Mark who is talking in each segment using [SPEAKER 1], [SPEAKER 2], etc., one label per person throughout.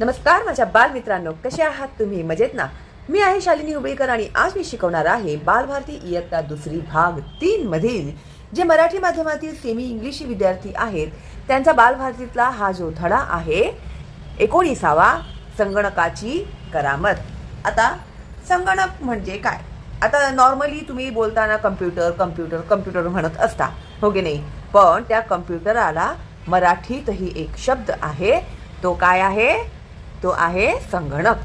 [SPEAKER 1] नमस्कार माझ्या बालमित्रांनो कसे आहात तुम्ही? मजेत ना? मी आहे शालिनी हुबळीकर आणि आज मी शिकवणार आहे बालभारती इयत्ता दुसरी भाग तीन मधील जे मराठी माध्यमातील सेमी इंग्लिश विद्यार्थी आहेत त्यांचा बालभारतीतला हा जो धडा आहे एकोणीसावा संगणकाची करामत. आता संगणक म्हणजे काय? आता नॉर्मली तुम्ही बोलताना कम्प्युटर कम्प्युटर कम्प्युटर म्हणत असता हो की नाही? पण त्या कम्प्युटराला मराठीतही एक शब्द आहे तो काय आहे? तो आहे संगणक.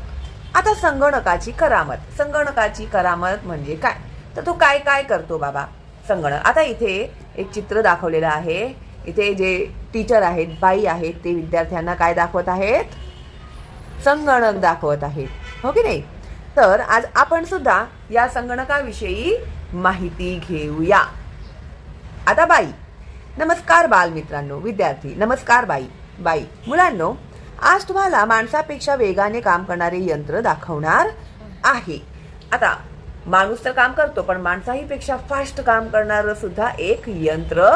[SPEAKER 1] आता संगणकाची करामत. संगणकाची करामत म्हणजे काय? तर तो काय काय करतो बाबा? संगणक. आता इथे एक चित्र दाखवलेलं आहे. इथे जे टीचर आहेत बाई आहेत ते विद्यार्थ्यांना काय दाखवत आहेत? संगणक दाखवत आहेत. हो की नाही? तर आज आपण सुद्धा या संगणकाविषयी माहिती घेऊया. आता बाई. नमस्कार बालमित्रांनो विद्यार्थी. नमस्कार बाई. बाई. मुलांनो आज तुम्हाला माणसापेक्षा वेगाने काम करणारे यंत्र दाखवणार आहे. आता माणूस तर काम करतो पण माणसाही पेक्षा फास्ट काम करणारं सुद्धा एक यंत्र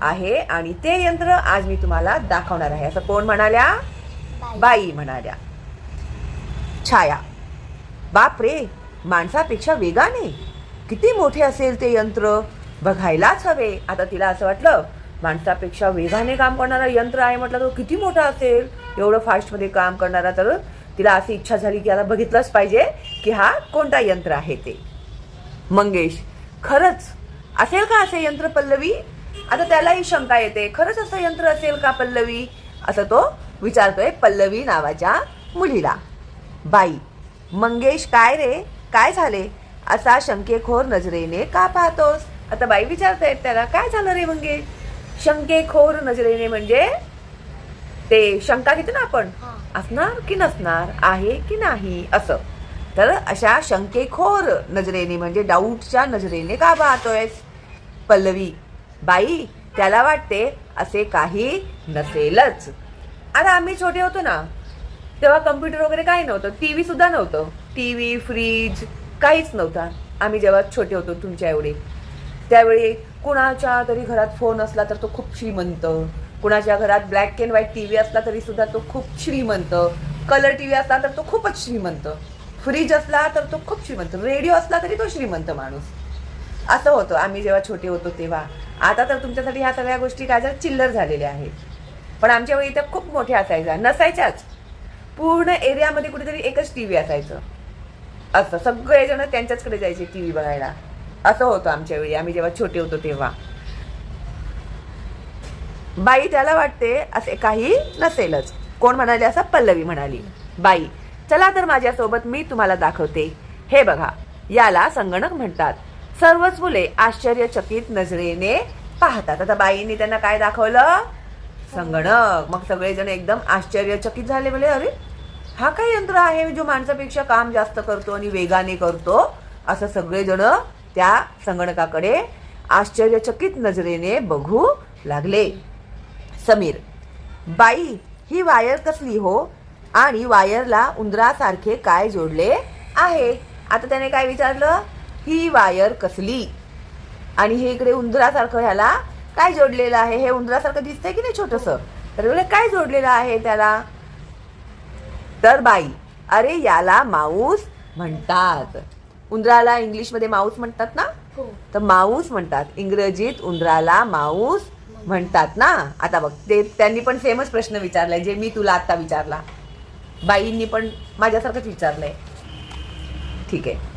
[SPEAKER 1] आहे आणि ते यंत्र आज मी तुम्हाला दाखवणार आहे. असं कोण म्हणाल्या? बाई. म्हणाल्या. छाया. बाप रे माणसापेक्षा वेगाने? किती मोठे असेल ते यंत्र? बघायलाच हवे. आता तिला असं वाटलं माणसापेक्षा वेगाने काम करणारा यंत्र आहे म्हटलं तर किती मोठा असेल? एवढं फास्टमध्ये काम करणारा तर तिला अशी इच्छा झाली की आता बघितलंच पाहिजे की हा कोणता यंत्र आहे ते. मंगेश खरंच? असेल का असे यंत्र पल्लवी? आता त्यालाही शंका येते. खरंच असं यंत्र असेल का पल्लवी? असं तो विचारतोय पल्लवी नावाच्या मुलीला. बाई मंगेश काय रे? काय झाले? असा शंकेखोर नजरेने का पाहतोस? आता बाई विचारतायत त्याला काय झालं रे मंगेश? शंकेखोर नजरेने म्हणजे ते शंका घेतो ना आपण. असणार की नसणार आहे की नाही असं. तर अशा शंकेखोर नजरेने म्हणजे डाऊटच्या नजरेने का पाहतोयस? पल्लवी बाई त्याला वाटते असे काही नसेलच. आता आम्ही छोटे होतो ना तेव्हा कम्प्युटर वगैरे काही नव्हतं टी व्ही सुद्धा नव्हतं. टी व्ही फ्रीज काहीच नव्हता. आम्ही जेव्हा छोटे होतो तुमच्या एवढे. त्यावेळी कुणाच्या तरी घरात फोन असला तर तो खूप श्रीमंत कुणाच्या घरात black and white T V असला तरी सुद्धा तो खूप श्रीमंत. कलर टी व्ही असला तर तो खूपच श्रीमंत. फ्रीज असला तर तो खूप श्रीमंत. रेडिओ असला तरी तो श्रीमंत माणूस. असं होतं. आम्ही जेव्हा छोटे होतो तेव्हा. आता तर तुमच्यासाठी ह्या सगळ्या गोष्टी काय झाल्या चिल्लर झालेल्या आहेत. पण आमच्या वेळी त्या खूप मोठ्या असायच्या. नसायच्याच. पूर्ण एरियामध्ये कुठेतरी एकच टी व्ही असायचं. असं. सगळेजण त्यांच्याचकडे जायचे टी व्ही बघायला. असं होतं आमच्या वेळी. आम्ही जेव्हा छोटे होतो तेव्हा. बाई त्याला वाटते असे काही नसेलच. कोण म्हणाले असं? पल्लवी म्हणाली. बाई चला तर माझ्यासोबत मी तुम्हाला दाखवते. हे बघा याला संगणक म्हणतात. सर्वच मुले आश्चर्यचकित नजरेने पाहतात. आता बाईंनी त्यांना काय दाखवलं? संगणक. मग सगळेजण एकदम आश्चर्यचकित झाले म्हणजे अरे हा काय यंत्र आहे जो माणसापेक्षा काम जास्त करतो आणि वेगाने करतो? असं सगळेजण त्या संगणकाकडे आश्चर्यचकित नजरेने बघू लागले. समीर. बाई ही वायर कसली हो? आणि वायरला उंदरासारखे काय जोडले आहे? आता त्याने काय विचारलं? ही वायर कसली? आणि हे इकडे उंदरासारखं ह्याला काय जोडलेलं आहे? हे उंदरासारखं दिसतंय की नाही छोटस? तर काय जोडलेलं आहे त्याला? तर बाई अरे याला माऊस म्हणतात. उंदराला इंग्लिशमध्ये माऊस म्हणतात ना?
[SPEAKER 2] हो.
[SPEAKER 1] तर माऊस म्हणतात. इंग्रजीत उंदराला माऊस म्हणतात ना. आता बघ ते त्यांनी पण सेमच प्रश्न विचारलाय जे मी तुला आता विचारला. बाईंनी पण माझ्यासारखंच विचारलंय. ठीक आहे.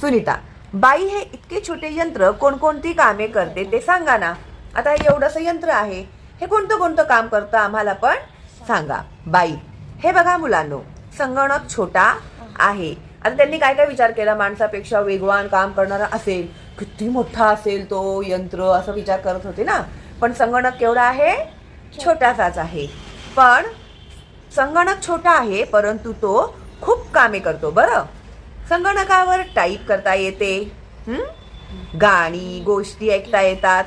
[SPEAKER 1] सुनीता बाई हे इतके छोटे यंत्र कोणकोणती कामे करते ते सांगा ना. आता हे एवढंसं यंत्र आहे हे कोणतं कोणतं काम करतं आम्हाला पण सांगा. बाई हे बघा मुलांनो संगणक छोटा आहे. आता त्यांनी काय काय विचार केला? माणसापेक्षा वेगवान काम करणारा असेल किती मोठा असेल तो यंत्र असं विचार करत होते ना. पण संगणक केवढा आहे? छोटासाच आहे. पण संगणक छोटा आहे परंतु तो खूप कामे करतो बरं. संगणकावर टाईप करता येते. गाणी गोष्टी ऐकता येतात.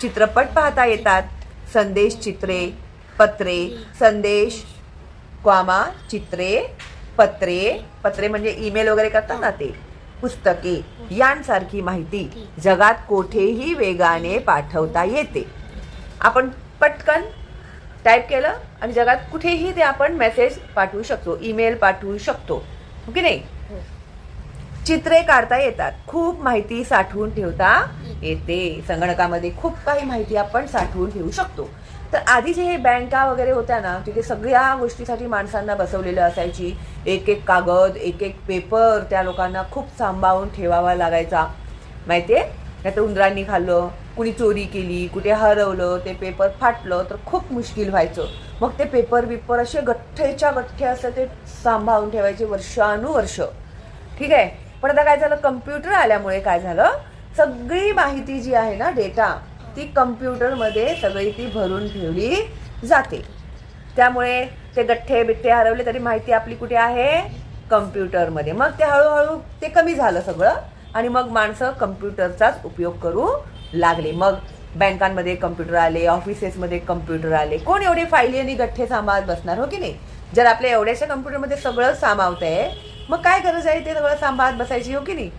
[SPEAKER 1] चित्रपट पाहता येतात. संदेश चित्रे पत्रे संदेश क्वामा चित्रे पत्रे. पत्रे म्हणजे ईमेल वगैरे करतात ना ते. पुस्तके यांसारखी माहिती जगात कोठेही वेगाने पाठवता येते. आपण पटकन टाईप केलं आणि जगात कुठेही ते आपण मेसेज पाठवू शकतो ईमेल पाठवू शकतो. हो की नाही? चित्रे काढता येतात. खूप माहिती साठवून ठेवता येते. संगणकामध्ये खूप काही माहिती आपण साठवून ठेवू शकतो. तर आधी जे हे बँका वगैरे होत्या ना तिथे सगळ्या गोष्टीसाठी माणसांना बसवलेलं असायची. एक एक कागद एक एक पेपर त्या लोकांना खूप सांभाळून ठेवावा लागायचा. माहिती आहे नाही तर उंदरांनी खाल्लं कुणी चोरी केली कुठे हरवलं ते पेपर फाटलं तर खूप मुश्किल व्हायचं. मग ते पेपर बिपर असे गठ्ठेच्या गठ्ठे असं ते सांभाळून ठेवायचे वर्षानुवर्ष. ठीक आहे? पण आता काय झालं? कम्प्युटर आल्यामुळे काय झालं? सगळी माहिती जी आहे ना डेटा ती कम्प्युटरमध्ये सगळी ती भरून ठेवली जाते. त्यामुळे ते गठ्ठे बिठ्ठे हरवले तरी माहिती आपली कुठे आहे? कम्प्युटरमध्ये मग ते हळूहळू ते कमी झालं सगळं आणि मग माणसं कम्प्युटरचाच उपयोग करू लागले. मग बँकांमध्ये कम्प्युटर आले ऑफिसेसमध्ये कम्प्युटर आले. कोण एवढे फायली आणि गठ्ठे सांभाळत बसणार हो की नाही? जर आपल्या एवढ्याशा कम्प्युटरमध्ये सगळं सामावत आहे मग काय गरज आहे ते सगळं सांभाळत बसायची हो की नाही?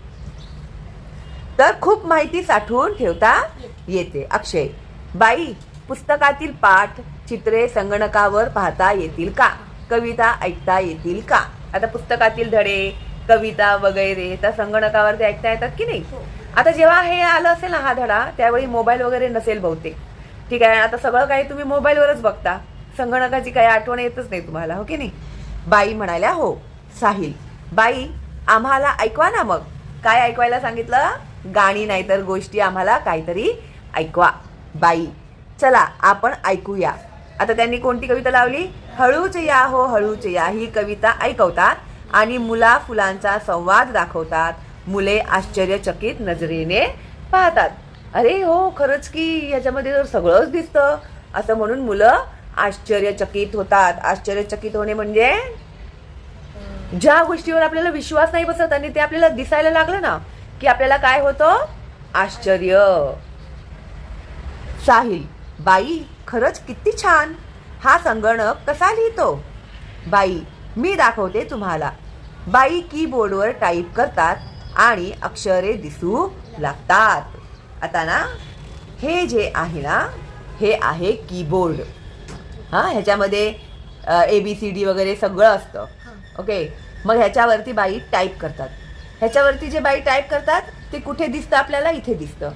[SPEAKER 1] तर खूप माहिती साठवून ठेवता येते. अक्षय बाई पुस्तकातील पाठ चित्रे संगणकावर पाहता येतील का? कविता ऐकता येतील का? आता पुस्तकातील धडे कविता वगैरे तर संगणकावर ते ऐकता येतात की नाही? आता जेव्हा हे आलं असेल ना हा धडा त्यावेळी मोबाईल वगैरे नसेल बहुतेक. ठीक आहे आता सगळं काही तुम्ही मोबाईलवरच बघता. संगणकाची काही आठवण येतच नाही तुम्हाला हो की नाही? बाई म्हणाल्या हो साहिल बाई आम्हाला ऐकवा ना मग. काय ऐकवायला सांगितलं? गाणी नाहीतर गोष्टी आम्हाला काहीतरी ऐकवा. बाई चला आपण ऐकूया. आता त्यांनी कोणती कविता लावली? हळूच या हो हळूच या. ही कविता ऐकवतात आणि मुला फुलांचा संवाद दाखवतात. मुले आश्चर्यचकित नजरेने पाहतात. अरे हो खरंच की याच्यामध्ये तर सगळंच दिसतं. असं म्हणून मुलं आश्चर्यचकित होतात. आश्चर्यचकित होणे म्हणजे? ज्या गोष्टीवर आपल्याला विश्वास नाही बसत आणि ते आपल्याला दिसायला लागलं ना की आपल्याला काय होतं? आश्चर्य. साहिल बाई खरंच किती छान. हा संगणक कसा लिहितो? बाई मी दाखवते तुम्हाला. बाई कीबोर्डवर टाईप करतात आणि अक्षरे दिसू लागतात. आता ना हे जे आहे ना हे आहे कीबोर्ड हां ह्याच्यामध्ये ए बी सी डी वगैरे सगळं असतं. ओके मग ह्याच्यावरती बाई टाईप करतात. ह्याच्यावरती जे बाई टाईप करतात ते कुठे दिसतं आपल्याला? इथे दिसतं.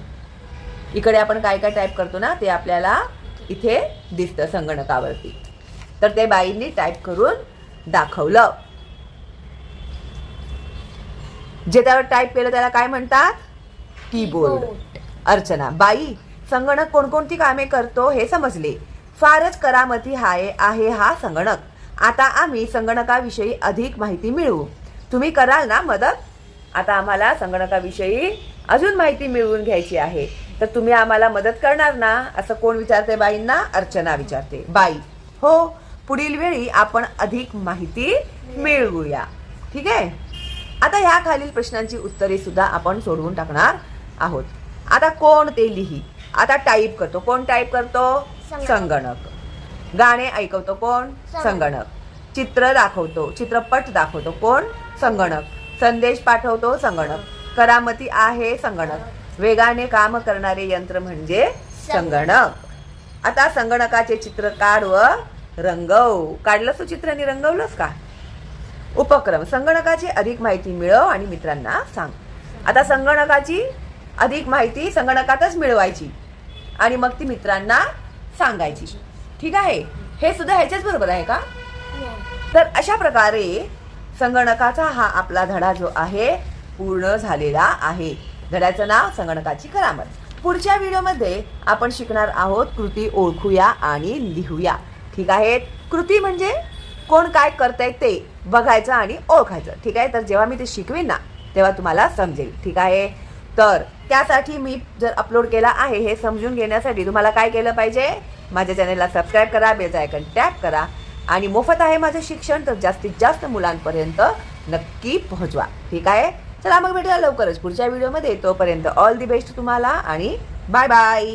[SPEAKER 1] इकडे आपण काय काय टाईप करतो ना ते आपल्याला इथे दिसतं संगणकावरती. तर ते बाईंनी टाईप करून दाखवलं. जे त्यावर टाईप केलं त्याला काय म्हणतात? कीबोर्ड अर्चना. बाई संगणक कोणकोणती कामे करतो हे समजले. फारच करामती हाय आहे हा संगणक. आता आम्ही संगणकाविषयी अधिक माहिती मिळवू. तुम्ही कराल ना मदत? आता आम्हाला संगणकाविषयी अजून माहिती मिळवून घ्यायची आहे. तर तुम्ही आम्हाला मदत करणार ना? असं कोण विचारते बाईंना? अर्चना विचारते. बाई हो पुढील वेळी आपण अधिक माहिती मिळवूया. ठीक आहे? आता ह्या खालील प्रश्नांची उत्तरे सुद्धा आपण सोडवून टाकणार आहोत. आता कोण ते लिही. आता टाईप करतो. कोण टाईप करतो? संगणक. गाणे ऐकवतो कोण?
[SPEAKER 2] संगणक.
[SPEAKER 1] संगणक. चित्र दाखवतो चित्रपट दाखवतो कोण? संगणक. संदेश पाठवतो संगणक. करामती आहे संगणक. वेगाने काम करणारे यंत्र म्हणजे संगणक. आता संगणकाचे चित्र काढ व रंगव. काढलंस तू चित्र आणि रंगवलंस का? उपक्रम. संगणकाची अधिक माहिती मिळव आणि मित्रांना सांग. आता संगणकाची अधिक माहिती संगणकातच मिळवायची आणि मग ती मित्रांना सांगायची. ठीक आहे? हे सुद्धा ह्याच्याच बरोबर आहे का? तर अशा प्रकारे संगणकाचा हा आपला धडा जो आहे पूर्ण झालेला आहे. धड्याचं नाव संगणकाची करामत. पुढच्या व्हिडिओमध्ये आपण शिकणार आहोत कृती ओळखूया आणि लिहूया. ठीक आहे? कृती म्हणजे कोण काय करतंय ते बघायचं आणि ओळखायचं. ठीक आहे? तर जेव्हा मी ते शिकवेन ना तेव्हा तुम्हाला समजेल. ठीक आहे? तर त्यासाठी मी जर अपलोड केला आहे हे समजून घेण्यासाठी तुम्हाला काय केलं पाहिजे? माझ्या चॅनलला सबस्क्राईब करा बेलचा आयकन टॅप करा आणि मोफत आहे माझं शिक्षण तर जास्तीत जास्त मुलांपर्यंत नक्की पोहोचवा. ठीक आहे? चला मग भेटूया लवकरच पुढच्या व्हिडिओमध्ये. तोपर्यंत ऑल दी बेस्ट तुम्हाला आणि बाय बाय